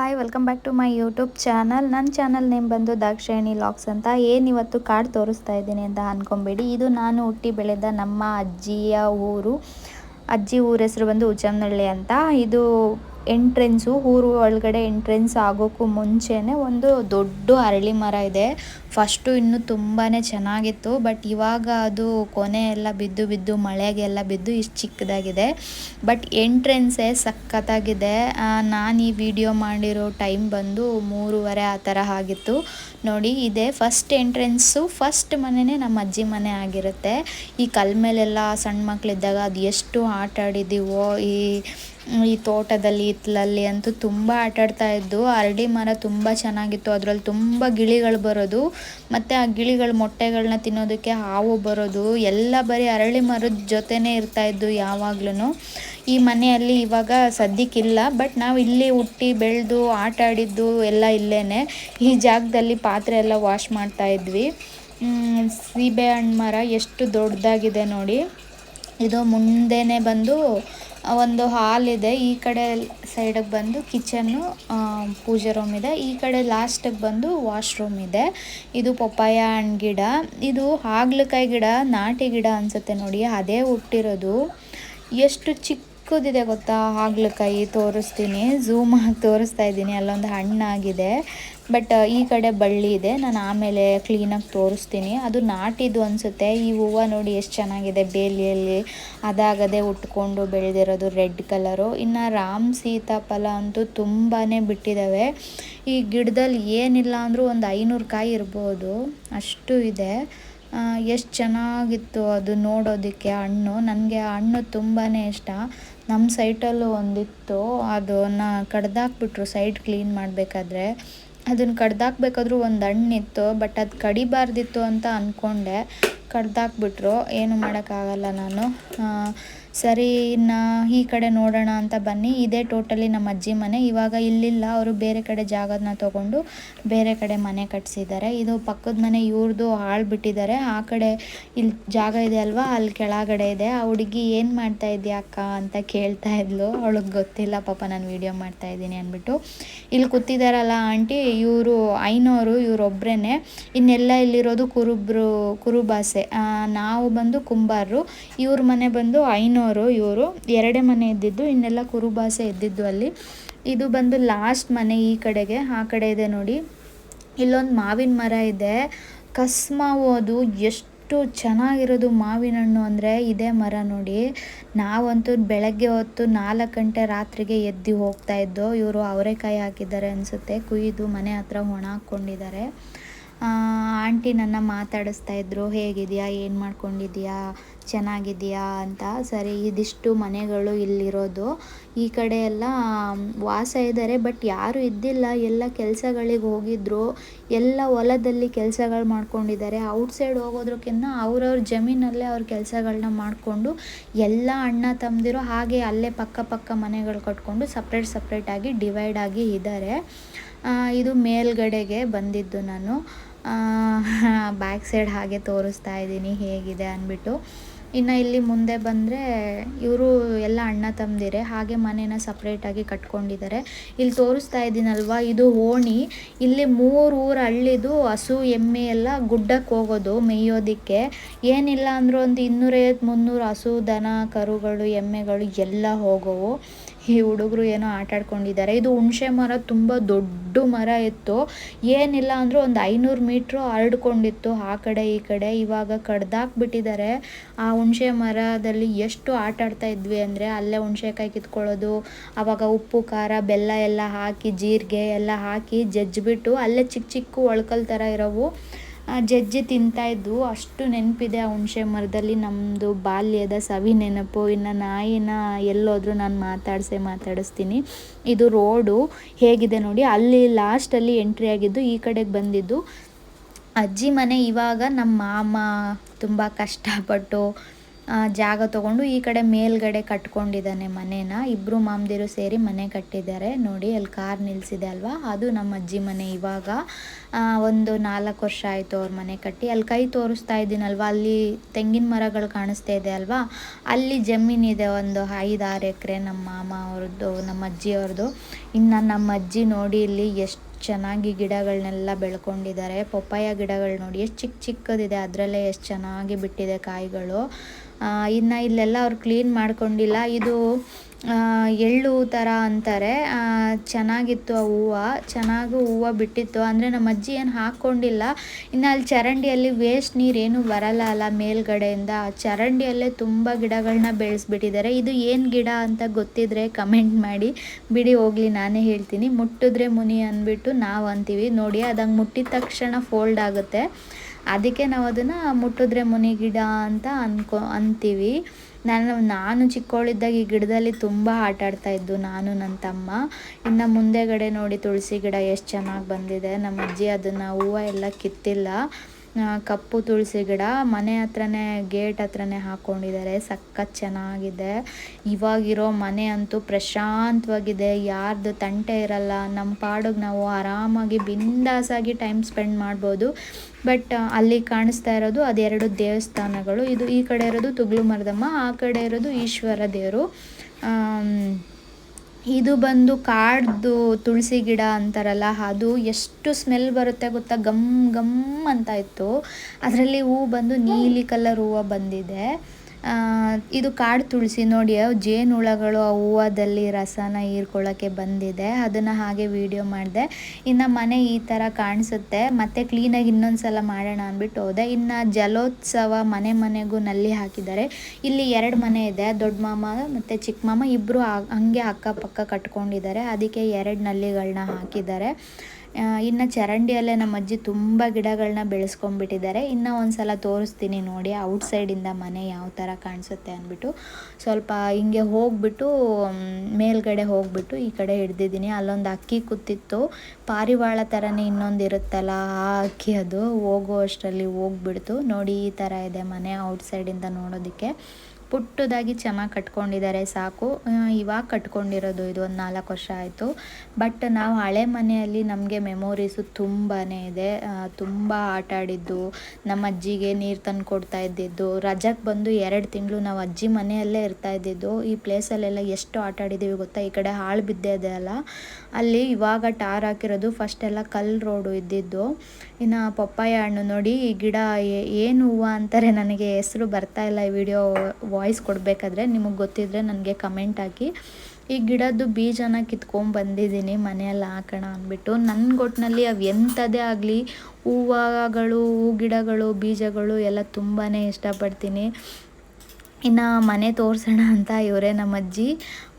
Hi, welcome back to my YouTube channel. ನನ್ನ channel name ಬಂದು Dakshayani LOX ಅಂತ. ಏನು ಇವತ್ತು ಕಾರ್ಡ್ ತೋರಿಸ್ತಾ ಇದ್ದೀನಿ ಅಂತ ಅಂದ್ಕೊಂಬೇಡಿ ಇದು ನಾನು ಹುಟ್ಟಿ ಬೆಳೆದ ನಮ್ಮ ಅಜ್ಜಿಯ ಊರು. ಅಜ್ಜಿ ಊರ ಹೆಸರು ಬಂದು ಉಜ್ಜಮ್ನಳ್ಳಿ ಅಂತ. ಇದು ಎಂಟ್ರೆನ್ಸು ಊರು ಒಳಗಡೆ ಎಂಟ್ರೆನ್ಸ್ ಆಗೋಕ್ಕೂ ಮುಂಚೆನೇ ಒಂದು ದೊಡ್ಡ ಅರಳಿ ಮರ ಇದೆ. ಫಸ್ಟು ಇನ್ನೂ ತುಂಬಾ ಚೆನ್ನಾಗಿತ್ತು ಬಟ್ ಇವಾಗ ಅದು ಕೊನೆ ಎಲ್ಲ ಬಿದ್ದು ಬಿದ್ದು ಮಳೆಗೆಲ್ಲ ಬಿದ್ದು ಇಷ್ಟು ಚಿಕ್ಕದಾಗಿದೆ. ಬಟ್ ಎಂಟ್ರೆನ್ಸೇ ಸಖತ್ತಾಗಿದೆ. ನಾನು ಈ ವಿಡಿಯೋ ಮಾಡಿರೋ ಟೈಮ್ ಬಂದು ಮೂರುವರೆ ಆ ಥರ ಆಗಿತ್ತು. ನೋಡಿ, ಇದೆ ಫಸ್ಟ್ ಎಂಟ್ರೆನ್ಸು ಫಸ್ಟ್ ಮನೆಯೇ ನಮ್ಮ ಅಜ್ಜಿ ಮನೆ ಆಗಿರುತ್ತೆ. ಈ ಕಲ್ ಮೇಲೆಲ್ಲ ಸಣ್ಣ ಮಕ್ಕಳಿದ್ದಾಗ ಅದು ಎಷ್ಟು ಆಟ ಆಡಿದ್ದೀವೋ ಈ ಈ ತೋಟದಲ್ಲಿ, ಹಿತ್ತಲಲ್ಲಿ ಅಂತೂ ತುಂಬ ಆಟಾಡ್ತಾ ಇದ್ದು ಅರಳಿ ಮರ ತುಂಬ ಚೆನ್ನಾಗಿತ್ತು. ಅದರಲ್ಲಿ ತುಂಬ ಗಿಳಿಗಳು ಬರೋದು. ಮತ್ತು ಆ ಗಿಳಿಗಳ ಮೊಟ್ಟೆಗಳನ್ನ ತಿನ್ನೋದಕ್ಕೆ ಹಾವು ಬರೋದು. ಎಲ್ಲ ಬರೀ ಅರಳಿ ಮರದ ಜೊತೆನೇ ಇರ್ತಾಯಿದ್ದು ಯಾವಾಗ್ಲೂ ಈ ಮನೆಯಲ್ಲಿ ಇವಾಗ ಸದ್ಯಕ್ಕಿಲ್ಲ ಬಟ್ ನಾವು ಇಲ್ಲಿ ಹುಟ್ಟಿ ಬೆಳೆದು ಆಟ ಆಡಿದ್ದು ಎಲ್ಲ ಇಲ್ಲೇ ಈ ಜಾಗದಲ್ಲಿ ಪಾತ್ರೆ ಎಲ್ಲ ವಾಶ್ ಮಾಡ್ತಾ ಇದ್ವಿ. ಸೀಬೆ ಹಣ್ಣು ಮರ ಎಷ್ಟು ದೊಡ್ಡದಾಗಿದೆ ನೋಡಿ. ಇದು ಮುಂದೆನೇ ಬಂದು ಒಂದು ಹಾಲ್ ಇದೆ. ಈ ಕಡೆ ಸೈಡಿಗೆ ಬಂದು ಕಿಚನ್ನು ಪೂಜೆ ರೂಮ್ ಇದೆ. ಈ ಕಡೆ ಲಾಸ್ಟಿಗೆ ಬಂದು ವಾಶ್ರೂಮ್ ಇದೆ. ಇದು ಪಪ್ಪಾಯ ಹಣ್ಣು ಗಿಡ. ಇದು ಹಾಗಲಕಾಯಿ ಗಿಡ, ನಾಟಿ ಗಿಡ ಅನಿಸುತ್ತೆ ನೋಡಿ. ಅದೇ ಹುಟ್ಟಿರೋದು. ಎಷ್ಟು ಚಿಕ್ಕದಿದೆ ಗೊತ್ತಾ? ಹಾಗಲಕಾಯಿ ತೋರಿಸ್ತೀನಿ. ಝೂಮ್ ಆಗಿ ತೋರಿಸ್ತಾ ಇದ್ದೀನಿ. ಅಲ್ಲೊಂದು ಹಣ್ಣಾಗಿದೆ. ಬಟ್ ಈ ಕಡೆ ಬಳ್ಳಿ ಇದೆ. ನಾನು ಆಮೇಲೆ ಕ್ಲೀನಾಗಿ ತೋರಿಸ್ತೀನಿ. ಅದು ನಾಟಿದ್ದು ಅನಿಸುತ್ತೆ. ಈ ಹೂವು ನೋಡಿ ಎಷ್ಟು ಚೆನ್ನಾಗಿದೆ ಬೇಲಿಯಲ್ಲಿ. ಅದಾಗದೆ ಉಟ್ಕೊಂಡು ಬೆಳೆದಿರೋದು ರೆಡ್ ಕಲರು. ಇನ್ನು ರಾಮ್ ಸೀತಾಫಲ ಅಂತೂ ತುಂಬಾ ಬಿಟ್ಟಿದ್ದಾವೆ ಈ ಗಿಡದಲ್ಲಿ ಏನಿಲ್ಲ ಅಂದರೂ ಒಂದು ಐನೂರು ಕಾಯಿ ಇರ್ಬೋದು. ಅಷ್ಟು ಇದೆ. ಎಷ್ಟು ಚೆನ್ನಾಗಿತ್ತು ಅದು ನೋಡೋದಕ್ಕೆ ಹಣ್ಣು. ನನಗೆ ಆ ಹಣ್ಣು ತುಂಬಾ ಇಷ್ಟ. ನಮ್ಮ ಸೈಟಲ್ಲೂ ಒಂದಿತ್ತು. ಅದನ್ನು ಕಡ್ದಾಕ್ಬಿಟ್ರು ಸೈಟ್ ಕ್ಲೀನ್ ಮಾಡಬೇಕಾದ್ರೆ. ಅದನ್ನು ಕಡ್ದಾಕ್ಬೇಕಾದ್ರೂ ಒಂದು ಹಣ್ಣಿತ್ತು, ಬಟ್ ಅದು ಕಡಿಬಾರ್ದಿತ್ತು ಅಂತ ಅಂದ್ಕೊಂಡೆ ಕಡ್ದಾಕ್ಬಿಟ್ರು. ಏನು ಮಾಡೋಕ್ಕಾಗಲ್ಲ ನಾನು. ಸರಿ, ನಾ ಈ ಕಡೆ ನೋಡೋಣ ಅಂತ ಬನ್ನಿ. ಇದೇ ಟೋಟಲಿ ನಮ್ಮ ಅಜ್ಜಿ ಮನೆ. ಇವಾಗ ಇಲ್ಲಿಲ್ಲ. ಅವರು ಬೇರೆ ಕಡೆ ಜಾಗದನ್ನ ತೊಗೊಂಡು ಬೇರೆ ಕಡೆ ಮನೆ ಕಟ್ಟಿಸಿದ್ದಾರೆ ಇದು ಪಕ್ಕದ ಮನೆ ಇವ್ರದ್ದು ಹಾಳು ಬಿಟ್ಟಿದ್ದಾರೆ. ಆ ಕಡೆ ಇಲ್ಲಿ ಜಾಗ ಇದೆ ಅಲ್ವಾ? ಅಲ್ಲಿ ಕೆಳಗಡೆ ಇದೆ. ಆ ಹುಡುಗಿ ಏನು ಮಾಡ್ತಾ ಇದೆಯಾ ಅಕ್ಕ ಅಂತ ಕೇಳ್ತಾ ಇದ್ಲು. ಅವಳಿಗೆ ಗೊತ್ತಿಲ್ಲ. ಪಾಪ ನಾನು ವೀಡಿಯೋ ಮಾಡ್ತಾ ಇದ್ದೀನಿ ಅಂದ್ಬಿಟ್ಟು ಇಲ್ಲಿ ಕೂತಿದ್ದಾರಲ್ಲ ಆಂಟಿ, ಇವರು ಐನೋರು ಇವರೊಬ್ಬರೇ ಇನ್ನೆಲ್ಲ ಇಲ್ಲಿರೋದು ಕುರುಬ್ರು, ಕುರುಬಾಸೆ. ನಾವು ಬಂದು ಕುಂಬಾರರು. ಇವ್ರ ಮನೆ ಬಂದು ಐನೋರು. ಇವರು ಎರಡೇ ಮನೆ ಇದ್ದಿದ್ದು, ಇನ್ನೆಲ್ಲ ಕುರುಬಾಸೆ ಇದ್ದಿದ್ದು ಅಲ್ಲಿ. ಇದು ಬಂದು ಲಾಸ್ಟ್ ಮನೆ ಈ ಕಡೆಗೆ, ಆ ಕಡೆ ಇದೆ ನೋಡಿ. ಇಲ್ಲೊಂದು ಮಾವಿನ ಮರ ಇದೆ. ಕಸ್ಮಾವು ಅದು ಎಷ್ಟು ಚೆನ್ನಾಗಿರೋದು ಮಾವಿನ ಹಣ್ಣು ಅಂದರೆ ಇದೇ ಮರ ನೋಡಿ. ನಾವಂತೂ ಬೆಳಗ್ಗೆ ಹೊತ್ತು ನಾಲ್ಕು ಗಂಟೆ ರಾತ್ರಿಗೆ ಎದ್ದು ಹೋಗ್ತಾ ಇದ್ದೋ, ಇವರು ಅವರೆಕಾಯಿ ಹಾಕಿದ್ದಾರೆ ಅನಿಸುತ್ತೆ. ಕುಯ್ದು ಮನೆ ಹತ್ರ ಒಣ ಹಾಕ್ಕೊಂಡಿದ್ದಾರೆ. ಆಂಟಿ ನನ್ನ ಮಾತಾಡಿಸ್ತಾ ಇದ್ರು, ಹೇಗಿದೆಯಾ? ಏನು ಮಾಡ್ಕೊಂಡಿದ್ಯಾ? ಚೆನ್ನಾಗಿದೆಯಾ ಅಂತ ಸರಿ, ಇದಿಷ್ಟು ಮನೆಗಳು ಇಲ್ಲಿರೋದು. ಈ ಕಡೆ ಎಲ್ಲ ವಾಸ ಇದ್ದಾರೆ ಬಟ್ ಯಾರೂ ಇದ್ದಿಲ್ಲ. ಎಲ್ಲ ಕೆಲಸಗಳಿಗೆ ಹೋಗಿದ್ರು. ಎಲ್ಲ ಹೊಲದಲ್ಲಿ ಕೆಲಸಗಳು ಮಾಡ್ಕೊಂಡಿದ್ದಾರೆ. ಔಟ್ಸೈಡ್ ಹೋಗೋದ್ರಕ್ಕಿಂತ ಅವ್ರವ್ರ ಜಮೀನಲ್ಲೇ ಅವ್ರ ಕೆಲಸಗಳನ್ನ ಮಾಡಿಕೊಂಡು ಎಲ್ಲ ಅಣ್ಣ ತಮ್ಮದಿರೋ ಹಾಗೆ ಅಲ್ಲೇ ಪಕ್ಕ ಪಕ್ಕ ಮನೆಗಳು ಕಟ್ಕೊಂಡು ಸಪ್ರೇಟ್ ಆಗಿ ಡಿವೈಡ್ ಆಗಿ ಇದ್ದಾರೆ ಇದು ಮೇಲ್ಗಡೆಗೆ ಬಂದಿದ್ದು ನಾನು. ಬ್ಯಾಕ್ ಸೈಡ್ ಹಾಗೆ ತೋರಿಸ್ತಾ ಇದ್ದೀನಿ ಹೇಗಿದೆ ಅಂದ್ಬಿಟ್ಟು. ಇನ್ನು ಇಲ್ಲಿ ಮುಂದೆ ಬಂದರೆ ಇವರು ಎಲ್ಲ ಅಣ್ಣ ತಂದಿರೆ ಹಾಗೆ ಮನೇನ ಸಪ್ರೇಟಾಗಿ ಕಟ್ಕೊಂಡಿದ್ದಾರೆ ಇಲ್ಲಿ ತೋರಿಸ್ತಾ ಇದ್ದೀನಲ್ವ, ಇದು ಓಣಿ. ಇಲ್ಲಿ ಮೂರು ಊರು ಹಳ್ಳಿದು ಹಸು, ಎಮ್ಮೆ ಎಲ್ಲ ಗುಡ್ಡಕ್ಕೆ ಹೋಗೋದು ಮೇಯೋದಕ್ಕೆ. ಏನಿಲ್ಲ ಅಂದರೂ ಒಂದು ಇನ್ನೂರೈವತ್ತು ಮುನ್ನೂರು ಹಸು, ದನ, ಕರುಗಳು, ಎಮ್ಮೆಗಳು ಎಲ್ಲ ಹೋಗೋವು. ಈ ಹುಡುಗರು ಏನೋ ಆಟ ಆಡ್ಕೊಂಡಿದ್ದಾರೆ. ಇದು ಹುಣಸೆ ಮರ ತುಂಬ ದೊಡ್ಡ ಮರ ಇತ್ತು. ಏನಿಲ್ಲ ಅಂದರೂ ಒಂದು ಐನೂರು ಮೀಟ್ರು ಹರಡ್ಕೊಂಡಿತ್ತು ಆ ಕಡೆ ಈ ಕಡೆ. ಇವಾಗ ಕಡ್ದಾಕ್ಬಿಟ್ಟಿದ್ದಾರೆ. ಆ ಹುಣಸೆ ಮರದಲ್ಲಿ ಎಷ್ಟು ಆಟ ಆಡ್ತಾ ಇದ್ವಿ ಅಂದರೆ ಅಲ್ಲೇ ಹುಣಸೆಕಾಯಿ ಕಿತ್ಕೊಳ್ಳೋದು ಆವಾಗ ಉಪ್ಪು, ಖಾರ, ಬೆಲ್ಲ ಎಲ್ಲ ಹಾಕಿ, ಜೀರಿಗೆ ಎಲ್ಲ ಹಾಕಿ ಜಜ್ಜಿಬಿಟ್ಟು ಅಲ್ಲೇ ಚಿಕ್ಕ ಚಿಕ್ಕ ಒಳ್ಕಲ್ ಥರ ಇರೋವು. ಜಜ್ಜಿ ತಿಂತಾಯಿದ್ವು ಅಷ್ಟು ನೆನಪಿದೆ ಆ ಹುಣಸೆ ಮರದಲ್ಲಿ ನಮ್ಮದು ಬಾಲ್ಯದ ಸವಿ ನೆನಪು. ಇನ್ನು ನಾಯಿನ ಎಲ್ಲೋದರೂ ನಾನು ಮಾತಾಡಿಸೇ ಮಾತಾಡಿಸ್ತೀನಿ. ಇದು ರೋಡು. ಹೇಗಿದೆ ನೋಡಿ, ಅಲ್ಲಿ ಲಾಸ್ಟಲ್ಲಿ ಎಂಟ್ರಿ ಆಗಿದ್ದು ಈ ಕಡೆಗೆ ಬಂದಿದ್ದು. ಅಜ್ಜಿ ಮನೆ ಇವಾಗ ನಮ್ಮ ಮಾಮ ತುಂಬ ಕಷ್ಟಪಟ್ಟು ಜಾಗ ತಗೊಂಡು ಈ ಕಡೆ ಮೇಲ್ಗಡೆ ಕಟ್ಕೊಂಡಿದ್ದಾನೆ ಮನೇನ. ಇಬ್ಬರು ಮಾಮದಿರು ಸೇರಿ ಮನೆ ಕಟ್ಟಿದ್ದಾರೆ. ನೋಡಿ, ಅಲ್ಲಿ ಕಾರ್ ನಿಲ್ಸಿದೆ ಅಲ್ವಾ? ಅದು ನಮ್ಮ ಅಜ್ಜಿ ಮನೆ ಇವಾಗ. ಒಂದು ನಾಲ್ಕು ವರ್ಷ ಆಯಿತು ಅವ್ರ ಮನೆ ಕಟ್ಟಿ. ಅಲ್ಲಿ ಕೈ ತೋರಿಸ್ತಾ ಇದ್ದೀನಲ್ವಾ? ಅಲ್ಲಿ ತೆಂಗಿನ ಮರಗಳು ಕಾಣಿಸ್ತಾ ಇದೆ ಅಲ್ವಾ? ಅಲ್ಲಿ ಜಮೀನಿದೆ ಒಂದು ಐದಾರು ಎಕರೆ ನಮ್ಮ ಮಾಮ ಅವ್ರದ್ದು, ನಮ್ಮ ಅಜ್ಜಿ ಅವ್ರದ್ದು. ಇನ್ನು ನಮ್ಮ ಅಜ್ಜಿ ನೋಡಿ ಇಲ್ಲಿ ಎಷ್ಟು ಚೆನ್ನಾಗಿ ಗಿಡಗಳನ್ನೆಲ್ಲ ಬೆಳ್ಕೊಂಡಿದ್ದಾರೆ. ಪಪ್ಪಾಯ ಗಿಡಗಳು ನೋಡಿ, ಎಷ್ಟು ಚಿಕ್ಕ ಚಿಕ್ಕದಿದೆ. ಅದರಲ್ಲೇ ಎಷ್ಟು ಚೆನ್ನಾಗಿ ಬಿಟ್ಟಿದೆ ಕಾಯಿಗಳು. ಇನ್ನು ಇಲ್ಲೆಲ್ಲ ಅವ್ರು ಕ್ಲೀನ್ ಮಾಡ್ಕೊಂಡಿಲ್ಲ. ಇದು ಎಳ್ಳು ಥರ ಅಂತಾರೆ. ಚೆನ್ನಾಗಿತ್ತು ಆ ಹೂವು. ಚೆನ್ನಾಗೂ ಹೂವು ಬಿಟ್ಟಿತ್ತು. ಅಂದರೆ ನಮ್ಮ ಅಜ್ಜಿ ಏನು ಹಾಕ್ಕೊಂಡಿಲ್ಲ ಇನ್ನು ಅಲ್ಲಿ ಚರಂಡಿಯಲ್ಲಿ ವೇಸ್ಟ್ ನೀರೇನು ಬರಲ್ಲ ಅಲ್ಲ ಮೇಲ್ಗಡೆಯಿಂದ. ಆ ಚರಂಡಿಯಲ್ಲೇ ತುಂಬ ಗಿಡಗಳನ್ನ ಬೆಳೆಸ್ಬಿಟ್ಟಿದ್ದಾರೆ. ಇದು ಏನು ಗಿಡ ಅಂತ ಗೊತ್ತಿದ್ರೆ ಕಮೆಂಟ್ ಮಾಡಿ. ಬಿಡಿ, ಹೋಗ್ಲಿ, ನಾನೇ ಹೇಳ್ತೀನಿ. ಮುಟ್ಟಿದ್ರೆ ಮುನಿ ಅಂದ್ಬಿಟ್ಟು ನಾವು ಅಂತೀವಿ. ನೋಡಿ, ಅದಂಗೆ ಮುಟ್ಟಿದ ತಕ್ಷಣ ಫೋಲ್ಡ್ ಆಗುತ್ತೆ. ಅದಕ್ಕೆ ನಾವು ಅದನ್ನು ಮುಟ್ಟಿದ್ರೆ ಮುನಿ ಗಿಡ ಅಂತ ಅನ್ಕೊ, ಅಂತೀವಿ. ನಾನು ನಾನು ಚಿಕ್ಕವಳಿದ್ದಾಗ ಈ ಗಿಡದಲ್ಲಿ ತುಂಬ ಆಟ ಆಡ್ತಾ ಇದ್ದು ನಾನು ನನ್ನ ತಮ್ಮ. ಇನ್ನು ಮುಂದೆಗಡೆ ನೋಡಿ ತುಳಸಿ ಗಿಡ ಎಷ್ಟು ಚೆನ್ನಾಗಿ ಬಂದಿದೆ. ನಮ್ಮ ಅಜ್ಜಿ ಅದನ್ನು ಹೂವು ಎಲ್ಲ ಕಿತ್ತಿಲ್ಲ. ಕಪ್ಪು ತುಳಸಿ ಗಿಡ ಮನೆ ಹತ್ರನೇ, ಗೇಟ್ ಹತ್ರನೇ ಹಾಕ್ಕೊಂಡಿದ್ದಾರೆ ಸಖತ್ ಚೆನ್ನಾಗಿದೆ. ಇವಾಗಿರೋ ಮನೆ ಅಂತೂ ಪ್ರಶಾಂತವಾಗಿದೆ. ಯಾರ್ದು ತಂಟೆ ಇರಲ್ಲ. ನಮ್ಮ ಪಾಡಿಗೆ ನಾವು ಆರಾಮಾಗಿ ಬಿಂದಾಸಾಗಿ ಟೈಮ್ ಸ್ಪೆಂಡ್ ಮಾಡ್ಬೋದು. ಬಟ್ ಅಲ್ಲಿ ಕಾಣಿಸ್ತಾ ಇರೋದು ಅದೆರಡು ದೇವಸ್ಥಾನಗಳು. ಇದು ಈ ಕಡೆ ಇರೋದು ತುಗ್ಲು ಮರದಮ್ಮ, ಆ ಕಡೆ ಇರೋದು ಈಶ್ವರ ದೇವರು. ಇದು ಬಂದು ಕಾಡ್ದು ತುಳಸಿ ಗಿಡ ಅಂತಾರಲ್ಲ, ಅದು ಎಷ್ಟು ಸ್ಮೆಲ್ ಬರುತ್ತೆ ಗೊತ್ತಾ? ಗಮ್ ಗಮ್ ಅಂತ ಇತ್ತು. ಅದರಲ್ಲಿ ಹೂ ಬಂದು ನೀಲಿ ಕಲರ್ ಹೂವು ಬಂದಿದೆ. ಇದು ಕಾಡು ತುಳಸಿ ನೋಡಿ, ಅವು ಜೇನುಹುಳಗಳು ಆ ಹೂವದಲ್ಲಿ ರಸನ ಹೀರ್ಕೊಳ್ಳೋಕ್ಕೆ ಬಂದಿದೆ. ಅದನ್ನು ಹಾಗೆ ವಿಡಿಯೋ ಮಾಡಿದೆ. ಇನ್ನು ಮನೆ ಈ ಥರ ಕಾಣಿಸುತ್ತೆ. ಮತ್ತೆ ಕ್ಲೀನಾಗಿ ಇನ್ನೊಂದು ಸಲ ಮಾಡೋಣ ಅಂದ್ಬಿಟ್ಟು ಹೋದೆ. ಇನ್ನು ಜಲೋತ್ಸವ ಮನೆ ಮನೆಗೂ ನಲ್ಲಿ ಹಾಕಿದ್ದಾರೆ. ಇಲ್ಲಿ ಎರಡು ಮನೆ ಇದೆ. ದೊಡ್ಡ ಮಾಮ ಮತ್ತು ಚಿಕ್ಕ ಮಾಮ. ಇಬ್ಬರು ಹಂಗೆ ಅಕ್ಕಪಕ್ಕ ಕಟ್ಕೊಂಡಿದ್ದಾರೆ. ಅದಕ್ಕೆ ಎರಡು ನಲ್ಲಿಗಳನ್ನ ಹಾಕಿದ್ದಾರೆ. ಇನ್ನು ಚರಂಡಿಯಲ್ಲೇ ನಮ್ಮ ಅಜ್ಜಿ ತುಂಬ ಗಿಡಗಳನ್ನ ಬೆಳೆಸ್ಕೊಂಡ್ಬಿಟ್ಟಿದ್ದಾರೆ. ಇನ್ನು ಒಂದು ಸಲ ತೋರಿಸ್ತೀನಿ ನೋಡಿ, ಔಟ್ಸೈಡಿಂದ ಮನೆ ಯಾವ ಥರ ಕಾಣಿಸುತ್ತೆ ಅಂದ್ಬಿಟ್ಟು. ಸ್ವಲ್ಪ ಹಿಂಗೆ ಹೋಗ್ಬಿಟ್ಟು ಮೇಲ್ಗಡೆ ಹೋಗ್ಬಿಟ್ಟು ಈ ಕಡೆ ಹಿಡ್ದಿದ್ದೀನಿ. ಅಲ್ಲೊಂದು ಅಕ್ಕಿ ಕೂತಿತ್ತು. ಪಾರಿವಾಳ ಥರನೇ ಇನ್ನೊಂದು ಇರುತ್ತಲ್ಲ ಆ ಅಕ್ಕಿ ಅದು, ಹೋಗೋ ಅಷ್ಟರಲ್ಲಿ ಹೋಗ್ಬಿಡ್ತು. ನೋಡಿ ಈ ಥರ ಇದೆ ಮನೆ ಔಟ್ಸೈಡಿಂದ ನೋಡೋದಕ್ಕೆ. ಪುಟ್ಟದಾಗಿ ಚಮ ಕಟ್ಕೊಂಡಿದ್ದಾರೆ, ಸಾಕು. ಇವಾಗ ಕಟ್ಕೊಂಡಿರೋದು ಇದು ಒಂದು ನಾಲ್ಕು ವರ್ಷ ಆಯಿತು. ಬಟ್ ನಾವು ಹಳೆ ಮನೆಯಲ್ಲಿ ನಮಗೆ ಮೆಮೊರೀಸು ತುಂಬಾ ಇದೆ. ತುಂಬ ಆಟ ಆಡಿದ್ದು, ನಮ್ಮ ಅಜ್ಜಿಗೆ ನೀರು ತಂದು ಕೊಡ್ತಾ ಇದ್ದಿದ್ದು ರಜಕ್ಕೆ ಬಂದು ಎರಡು ತಿಂಗಳು ನಾವು ಅಜ್ಜಿ ಮನೆಯಲ್ಲೇ ಇರ್ತಾ ಇದ್ದಿದ್ದು. ಈ ಪ್ಲೇಸಲ್ಲೆಲ್ಲ ಎಷ್ಟು ಆಟ ಆಡಿದ್ದೀವಿ ಗೊತ್ತಾ? ಈ ಕಡೆ ಹಾಳು ಬಿದ್ದೇ ಇದೆ ಅಲ್ಲ. ಅಲ್ಲಿ ಇವಾಗ ಟಾರ್ ಹಾಕಿರೋದು ಫಸ್ಟ್ ಎಲ್ಲ ಕಲ್ಲು ರೋಡು ಇದ್ದಿದ್ದು. ಇನ್ನು ಪಪ್ಪಾಯ ಹಣ್ಣು ನೋಡಿ, ಈ ಗಿಡ ಏನು ಹೂವು ಅಂತಾರೆ ನನಗೆ ಹೆಸರು ಬರ್ತಾ ಇಲ್ಲ ಈ ವಿಡಿಯೋ ವಾಯ್ಸ್ ಕೊಡಬೇಕಾದ್ರೆ. ನಿಮಗೆ ಗೊತ್ತಿದ್ರೆ ನನಗೆ ಕಮೆಂಟ್ ಹಾಕಿ. ಈ ಗಿಡದ್ದು ಬೀಜನ ಕಿತ್ಕೊಂಡು ಬಂದಿದ್ದೀನಿ ಮನೆಯಲ್ಲಿ ಹಾಕೋಣ ಅಂದ್ಬಿಟ್ಟು. ನನ್ನ ಒಟ್ಟಿನಲ್ಲಿ ಅವು ಎಂಥದೇ ಆಗಲಿ ಹೂವುಗಳು ಹೂ ಗಿಡಗಳು ಬೀಜಗಳು ಎಲ್ಲ ತುಂಬಾ ಇಷ್ಟಪಡ್ತೀನಿ. ಇನ್ನು ಮನೆ ತೋರಿಸೋಣ ಅಂತ ಇವರೇ ನಮ್ಮ ಅಜ್ಜಿ.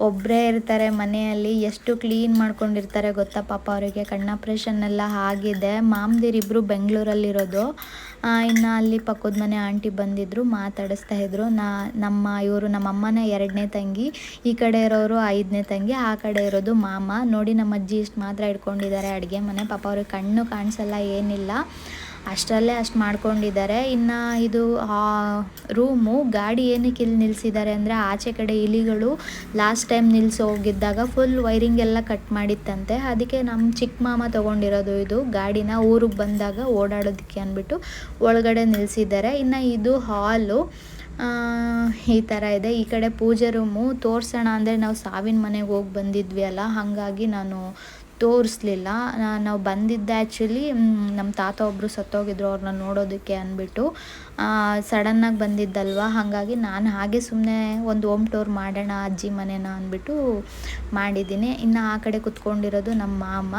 ಒಬ್ಬರೇ ಇರ್ತಾರೆ ಮನೆಯಲ್ಲಿ, ಎಷ್ಟು ಕ್ಲೀನ್ ಮಾಡ್ಕೊಂಡಿರ್ತಾರೆ ಗೊತ್ತಾ ಪಾಪ ಅವರಿಗೆ. ಕಣ್ಣು ಆಪ್ರೇಷನ್ ಎಲ್ಲ ಆಗಿದೆ. ಮಾಮದಿರಿಬ್ಬರು ಬೆಂಗಳೂರಲ್ಲಿರೋದು ಇನ್ನು ಅಲ್ಲಿ ಪಕ್ಕದ ಮನೆ ಆಂಟಿ ಬಂದಿದ್ದರು ಮಾತಾಡಿಸ್ತಾ ಇದ್ರು. ನಾ, ನಮ್ಮ ಇವರು, ನಮ್ಮ ಅಮ್ಮನ ಎರಡನೇ ತಂಗಿ, ಈ ಕಡೆ ಇರೋರು ಐದನೇ ತಂಗಿ, ಆ ಕಡೆ ಇರೋದು ಮಾಮ. ನೋಡಿ ನಮ್ಮ ಅಜ್ಜಿ ಇಷ್ಟು ಮಾತ್ರ ಇಟ್ಕೊಂಡಿದ್ದಾರೆ ಅಡುಗೆ ಮನೆ. ಪಾಪ ಅವ್ರಿಗೆ ಕಣ್ಣು ಕಾಣಿಸಲ್ಲ, ಏನಿಲ್ಲ. ಅಷ್ಟರಲ್ಲೇ ಅಷ್ಟು ಮಾಡ್ಕೊಂಡಿದ್ದಾರೆ. ಇನ್ನು ಇದು ರೂಮು ಗಾಡಿ ಏನಕ್ಕೆ ಇಲ್ಲಿ ನಿಲ್ಲಿಸಿದ್ದಾರೆ ಅಂದರೆ ಆಚೆ ಕಡೆ ಇಲಿಗಳು ಲಾಸ್ಟ್ ಟೈಮ್ ನಿಲ್ಲಿಸಿ ಹೋಗಿದ್ದಾಗ ಫುಲ್ ವೈರಿಂಗ್ ಎಲ್ಲ ಕಟ್ ಮಾಡಿತ್ತಂತೆ. ಅದಕ್ಕೆ ನಮ್ಮ ಚಿಕ್ಕ ಮಾಮ ತೊಗೊಂಡಿರೋದು ಇದು. ಗಾಡಿನ ಊರಿಗೆ ಬಂದಾಗ ಓಡಾಡೋದಕ್ಕೆ ಅಂದ್ಬಿಟ್ಟು ಒಳಗಡೆ ನಿಲ್ಲಿಸಿದ್ದಾರೆ ಇನ್ನು ಇದು ಹಾಲು ಆ, ಈ ಥರ ಇದೆ. ಈ ಕಡೆ ಪೂಜೆ ರೂಮು ತೋರಿಸೋಣ ಅಂದರೆ ನಾವು ಸಾವಿನ ಮನೆಗೆ ಹೋಗಿ ಬಂದಿದ್ವಿ ಅಲ್ಲ. ಹಾಗಾಗಿ ನಾನು ತೋರಿಸ್ಲಿಲ್ಲ. ನಾವು ಬಂದಿದ್ದೆ ಆ್ಯಕ್ಚುಲಿ ನಮ್ಮ ತಾತ ಒಬ್ಬರು ಸತ್ತೋಗಿದ್ರು ಅವ್ರನ್ನ ನೋಡೋದಕ್ಕೆ ಅಂದ್ಬಿಟ್ಟು ಸಡನ್ನಾಗಿ ಬಂದಿದ್ದಲ್ವ? ಹಾಗಾಗಿ ನಾನು ಹಾಗೆ ಸುಮ್ಮನೆ ಒಂದು ಹೋಮ್ ಟೂರ್ ಮಾಡೋಣ, ಅಜ್ಜಿ ಮನೇನ ಅಂದ್ಬಿಟ್ಟು ಮಾಡಿದ್ದೀನಿ. ಇನ್ನು ಆ ಕಡೆ ಕುತ್ಕೊಂಡಿರೋದು ನಮ್ಮ ಮಾಮ.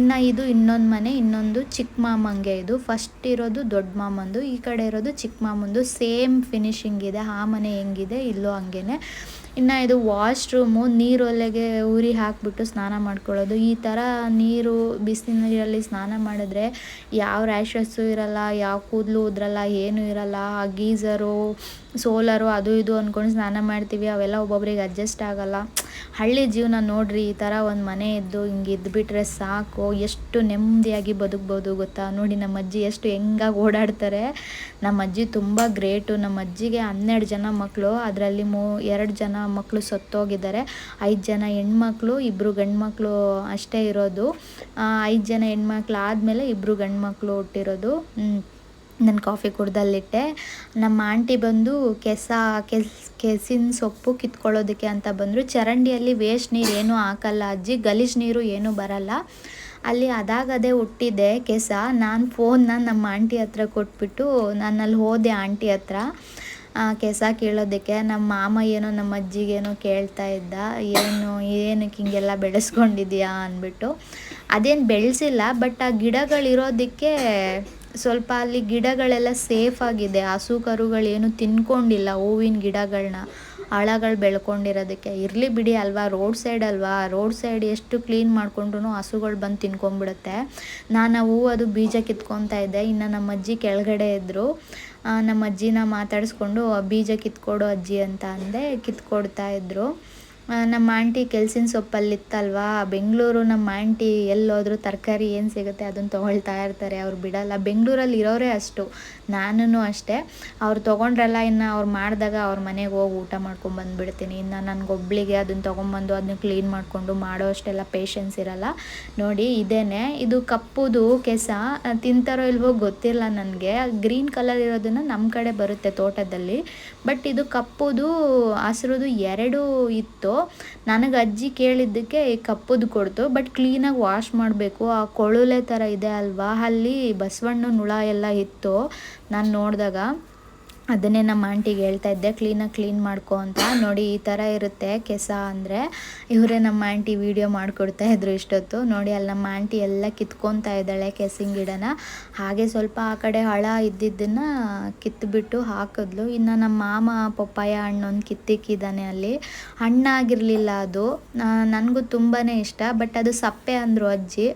ಇನ್ನು ಇದು ಇನ್ನೊಂದು ಮನೆ, ಇನ್ನೊಂದು ಚಿಕ್ಕ ಮಾಮಂಗೆ ಇದು. ಫಸ್ಟ್ ಇರೋದು ದೊಡ್ಡ ಮಾಮಂದು, ಈ ಕಡೆ ಇರೋದು ಚಿಕ್ಕ ಮಾಮಂದು. ಸೇಮ್ ಫಿನಿಶಿಂಗ್ ಇದೆ, ಆ ಮನೆ ಹೆಂಗಿದೆ, ಇಲ್ಲೋ ಹಂಗೇನೆ. ಇನ್ನು ಇದು ವಾಶ್ರೂಮು ನೀರೊಲೆಗೆ ಉರಿ ಹಾಕಿಬಿಟ್ಟು ಸ್ನಾನ ಮಾಡ್ಕೊಳ್ಳೋದು. ಈ ಥರ ನೀರು ಬಿಸಿ ನೀರಲ್ಲಿ ಸ್ನಾನ ಮಾಡಿದ್ರೆ ಯಾವ ರ್ಯಾಷಸ್ಸು ಇರಲ್ಲ, ಯಾವ ಕೂದಲು ಉದ್ರಲ್ಲ, ಏನೂ ಇರಲ್ಲ, ಆ ಗೀಝರು ಸೋಲಾರು ಅದು ಇದು ಅಂದ್ಕೊಂಡು ಸ್ನಾನ ಮಾಡ್ತೀವಿ, ಅವೆಲ್ಲ ಒಬ್ಬೊಬ್ರಿಗೆ ಅಡ್ಜಸ್ಟ್ ಆಗಲ್ಲ. ಹಳ್ಳಿ ಜೀವನ ನೋಡ್ರಿ, ಈ ಥರ ಒಂದು ಮನೆ ಇದ್ದು ಹಿಂಗೆ ಇದ್ಬಿಟ್ರೆ ಸಾಕು. ಎಷ್ಟು ನೆಮ್ಮದಿಯಾಗಿ ಬದುಕ್ಬೋದು ಗೊತ್ತಾ? ನೋಡಿ ನಮ್ಮ ಅಜ್ಜಿ ಎಷ್ಟು ಹೆಂಗಾಗಿ ಓಡಾಡ್ತಾರೆ. ನಮ್ಮ ಅಜ್ಜಿ ತುಂಬ ಗ್ರೇಟು. ನಮ್ಮ ಅಜ್ಜಿಗೆ ಹನ್ನೆರಡು ಜನ ಮಕ್ಕಳು ಅದರಲ್ಲಿ ಮೂ, ಎರಡು ಜನ ಮಕ್ಕಳು ಸತ್ತೋಗಿದ್ದಾರೆ. ಐದು ಜನ ಹೆಣ್ಮಕ್ಳು ಇಬ್ಬರು ಗಂಡ್ಮಕ್ಳು ಅಷ್ಟೇ ಇರೋದು. ಐದು ಜನ ಹೆಣ್ಮಕ್ಳು ಆದಮೇಲೆ ಇಬ್ಬರು ಗಂಡ್ಮಕ್ಳು ಹುಟ್ಟಿರೋದು. ನಾನು ಕಾಫಿ ಕುಡ್ದಲ್ಲಿಟ್ಟೆ. ನಮ್ಮ ಆಂಟಿ ಬಂದು ಕೆಸ, ಕೆಸ್, ಕೆಸಿನ ಸೊಪ್ಪು ಕಿತ್ಕೊಳ್ಳೋದಕ್ಕೆ ಅಂತ ಬಂದರು. ಚರಂಡಿಯಲ್ಲಿ ವೇಸ್ಟ್ ನೀರು ಏನೂ ಹಾಕಲ್ಲ ಅಜ್ಜಿ, ಗಲೀಜು ನೀರು ಏನೂ ಬರಲ್ಲ. ಅಲ್ಲಿ ಅದಾಗದೇ ಹುಟ್ಟಿದೆ ಕೆಸ. ನಾನು ಫೋನ್ನ ನಮ್ಮ ಆಂಟಿ ಹತ್ರ ಕೊಟ್ಬಿಟ್ಟು ನಾನು ಅಲ್ಲಿ ಹೋದೆ ಆಂಟಿ ಹತ್ರ. ಕೆಸ ಕೇಳೋದಕ್ಕೆ. ನಮ್ಮ ಮಾಮ ಏನೋ, ನಮ್ಮ ಅಜ್ಜಿಗೇನೋ ಕೇಳ್ತಾ ಇದ್ದ. ಏನು, ಏನಕ್ಕೆ ಹಿಂಗೆಲ್ಲ ಬೆಳೆಸ್ಕೊಂಡಿದ್ಯಾ ಅಂದ್ಬಿಟ್ಟು. ಅದೇನು ಬೆಳೆಸಿಲ್ಲ ಬಟ್ ಆ ಗಿಡಗಳಿರೋದಕ್ಕೆ ಸ್ವಲ್ಪ ಅಲ್ಲಿ ಗಿಡಗಳೆಲ್ಲ ಸೇಫ್ ಆಗಿದೆ. ಹಸು ಕರುಗಳೇನು ತಿನ್ಕೊಂಡಿಲ್ಲ ಹೂವಿನ ಗಿಡಗಳನ್ನ ಹಳಗಳು ಬೆಳ್ಕೊಂಡಿರೋದಕ್ಕೆ. ಇರಲಿ ಬಿಡಿ ಅಲ್ವಾ ರೋಡ್ ಸೈಡ್ ಅಲ್ವಾ? ರೋಡ್ ಸೈಡ್ ಎಷ್ಟು ಕ್ಲೀನ್ ಮಾಡಿಕೊಂಡ್ರು ಹಸುಗಳು ಬಂದು ತಿನ್ಕೊಂಡ್ಬಿಡುತ್ತೆ ನಾನು ಹೂವು ಅದು ಬೀಜ ಕಿತ್ಕೊತಾ ಇದ್ದೆ. ಇನ್ನು ನಮ್ಮ ಅಜ್ಜಿ ಕೆಳಗಡೆ ಇದ್ದರು ನಮ್ಮ ಅಜ್ಜಿನ ಮಾತಾಡಿಸ್ಕೊಂಡು ಬೀಜ ಕಿತ್ಕೊಡು ಅಜ್ಜಿ ಅಂತ ಅಂದೆ. ಕಿತ್ಕೊಡ್ತಾ ಇದ್ದರು ನಮ್ಮ ಆಂಟಿ ಕೆಲ್ಸಿನ ಸೊಪ್ಪಲ್ಲಿತ್ತಲ್ವಾ ಬೆಂಗಳೂರು ನಮ್ಮ ಆಂಟಿ ಎಲ್ಲೋದ್ರೂ ತರಕಾರಿ ಏನು ಸಿಗುತ್ತೆ ಅದನ್ನು ತೊಗೊಳ್ತಾ ಇರ್ತಾರೆ, ಅವ್ರು ಬಿಡಲ್ಲ. ಬೆಂಗಳೂರಲ್ಲಿ ಇರೋರೇ ಅಷ್ಟು. ನಾನು ಅಷ್ಟೇ. ಅವ್ರು ತೊಗೊಂಡ್ರಲ್ಲ, ಇನ್ನು ಅವ್ರು ಮಾಡಿದಾಗ ಅವ್ರ ಮನೆಗೆ ಹೋಗಿ ಊಟ ಮಾಡ್ಕೊಂಡು ಬಂದುಬಿಡ್ತೀನಿ. ಇನ್ನು ನನಗೊಬ್ಳಿಗೆ ಅದನ್ನು ತೊಗೊಂಬಂದು ಅದನ್ನ ಕ್ಲೀನ್ ಮಾಡಿಕೊಂಡು ಮಾಡೋ ಅಷ್ಟೆಲ್ಲ ಪೇಷನ್ಸ್ ಇರಲ್ಲ. ನೋಡಿ, ಇದೇನೆ. ಇದು ಕಪ್ಪುದು ಕೆಸ. ತಿಂತಾರೋ ಇಲ್ವೋ ಗೊತ್ತಿಲ್ಲ ನನಗೆ. ಗ್ರೀನ್ ಕಲರ್ ಇರೋದನ್ನು ನಮ್ಮ ಕಡೆ ಬರುತ್ತೆ ತೋಟದಲ್ಲಿ. ಬಟ್ ಇದು ಕಪ್ಪುದು, ಹಸ್ರದು ಎರಡು ಇತ್ತು. ನನಗೆ ಅಜ್ಜಿ ಕೇಳಿದ್ದಕ್ಕೆ ಕಪ್ಪುದು ಕೊಡ್ತು ಬಟ್ ಕ್ಲೀನಾಗಿ ವಾಶ್ ಮಾಡಬೇಕು. ಆ ಕೊಳಲೆ ಥರ ಇದೆ ಅಲ್ವಾ? ಅಲ್ಲಿ ಬಸವಣ್ಣನ ಹುಳ ಎಲ್ಲ ಇತ್ತು. ನಾನು ನೋಡಿದಾಗ ಅದನ್ನೇ ನಮ್ಮ ಆಂಟಿಗೆ ಹೇಳ್ತಾ ಇದ್ದೆ, ಕ್ಲೀನಾಗಿ ಕ್ಲೀನ್ ಮಾಡ್ಕೊ ಅಂತ. ನೋಡಿ, ಈ ಥರ ಇರುತ್ತೆ ಕೆಸ ಅಂದರೆ. ಇವರೇ ನಮ್ಮ ಆಂಟಿ ವೀಡಿಯೋ ಮಾಡಿಕೊಡ್ತಾ ಇದ್ರು ಇಷ್ಟೊತ್ತು. ನೋಡಿ, ಅಲ್ಲಿ ನಮ್ಮ ಆಂಟಿ ಎಲ್ಲ ಕಿತ್ಕೊತಾ ಇದ್ದಾಳೆ ಕೆಸಿನ ಗಿಡನ. ಹಾಗೆ ಸ್ವಲ್ಪ ಆ ಕಡೆ ಹಳ ಇದ್ದಿದ್ದನ್ನು ಕಿತ್ತುಬಿಟ್ಟು ಹಾಕಿದ್ಲು. ಇನ್ನು ನಮ್ಮ ಮಾಮ ಪಪ್ಪಾಯ ಹಣ್ಣೊಂದು ಕಿತ್ತಿಕ್ಕಿದ್ದಾನೆ ಅಲ್ಲಿ. ಹಣ್ಣಾಗಿರಲಿಲ್ಲ ಅದು. ನನಗೂ ತುಂಬಾ ಇಷ್ಟ. ಬಟ್ ಅದು ಸಪ್ಪೆ ಅಂದರು ಅಜ್ಜಿ.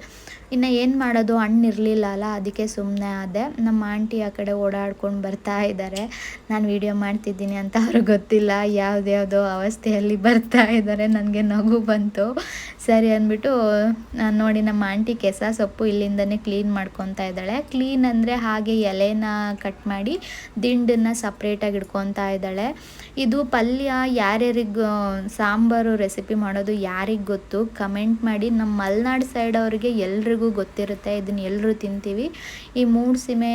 ಇನ್ನು ಏನು ಮಾಡೋದು? ಹಣ್ಣು ಇರಲಿಲ್ಲ ಅಲ್ಲ ಅದಕ್ಕೆ ಸುಮ್ಮನೆ ಆದೆ. ನಮ್ಮ ಆಂಟಿ ಆ ಕಡೆ ಓಡಾಡ್ಕೊಂಡು ಬರ್ತಾ ಇದ್ದಾರೆ ನಾನು ವೀಡಿಯೋ ಮಾಡ್ತಿದ್ದೀನಿ ಅಂತ ಅವ್ರಿಗೆ ಗೊತ್ತಿಲ್ಲ. ಯಾವುದ್ಯಾವುದೋ ಅವಸ್ಥೆಯಲ್ಲಿ ಬರ್ತಾ ಇದ್ದಾರೆ ನನಗೆ ನಗು ಬಂತು. ಸರಿ ಅಂದ್ಬಿಟ್ಟು ನಾನು ನೋಡಿ ನಮ್ಮ ಆಂಟಿ ಕೆಸ ಸೊಪ್ಪು ಇಲ್ಲಿಂದನೇ ಕ್ಲೀನ್ ಮಾಡ್ಕೊತಾ ಇದ್ದಾಳೆ. ಕ್ಲೀನ್ ಅಂದರೆ ಹಾಗೆ ಎಲೆನ ಕಟ್ ಮಾಡಿ, ದಿಂಡನ್ನು ಸಪ್ರೇಟಾಗಿ ಇಡ್ಕೊತಾ ಇದ್ದಾಳೆ. ಇದು ಪಲ್ಯ ಯಾರ್ಯಾರಿಗೆ ಸಾಂಬಾರು ರೆಸಿಪಿ ಮಾಡೋದು ಯಾರಿಗೆ ಗೊತ್ತು ಕಮೆಂಟ್ ಮಾಡಿ. ನಮ್ಮ ಮಲೆನಾಡು ಸೈಡ್ ಅವರಿಗೆ ಎಲ್ರಿಗೂ ಗೊತ್ತಿರುತ್ತೆ ಇದನ್ನ ಎಲ್ಲರೂ ತಿಂತೀವಿ. ಈ ಮೂಡು ಸೀಮೆ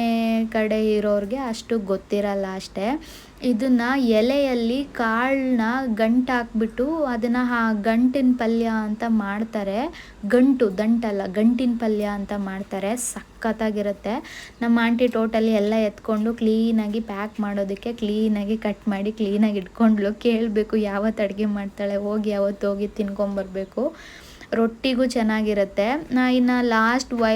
ಕಡೆ ಇರೋರಿಗೆ ಅಷ್ಟು ಗೊತ್ತಿರಲ್ಲ ಅಷ್ಟೇ. ಇದನ್ನು ಎಲೆಯಲ್ಲಿ ಕಾಳನ್ನ ಗಂಟು ಹಾಕ್ಬಿಟ್ಟು ಅದನ್ನು ಆ ಗಂಟಿನ ಪಲ್ಯ ಅಂತ ಮಾಡ್ತಾರೆ. ಗಂಟು ದಂಟಲ್ಲ ಗಂಟಿನ ಪಲ್ಯ ಅಂತ ಮಾಡ್ತಾರೆ. ಸಖತ್ತಾಗಿರುತ್ತೆ. ನಮ್ಮ ಆಂಟಿ ಟೋಟಲಿ ಎಲ್ಲ ಎತ್ಕೊಂಡು ಕ್ಲೀನಾಗಿ ಪ್ಯಾಕ್ ಮಾಡೋದಕ್ಕೆ ಕ್ಲೀನಾಗಿ ಕಟ್ ಮಾಡಿ ಕ್ಲೀನಾಗಿ ಇಟ್ಕೊಂಡ್ಳು. ಕೇಳಬೇಕು ಯಾವತ್ತು ಅಡುಗೆ ಮಾಡ್ತಾಳೆ, ಹೋಗಿ ಯಾವತ್ತು ಹೋಗಿ ತಿನ್ಕೊಂಬರ್ಬೇಕು. ರೊಟ್ಟಿಗೂ ಚೆನ್ನಾಗಿರುತ್ತೆ. ಇನ್ನು ಲಾಸ್ಟ್ ವೈ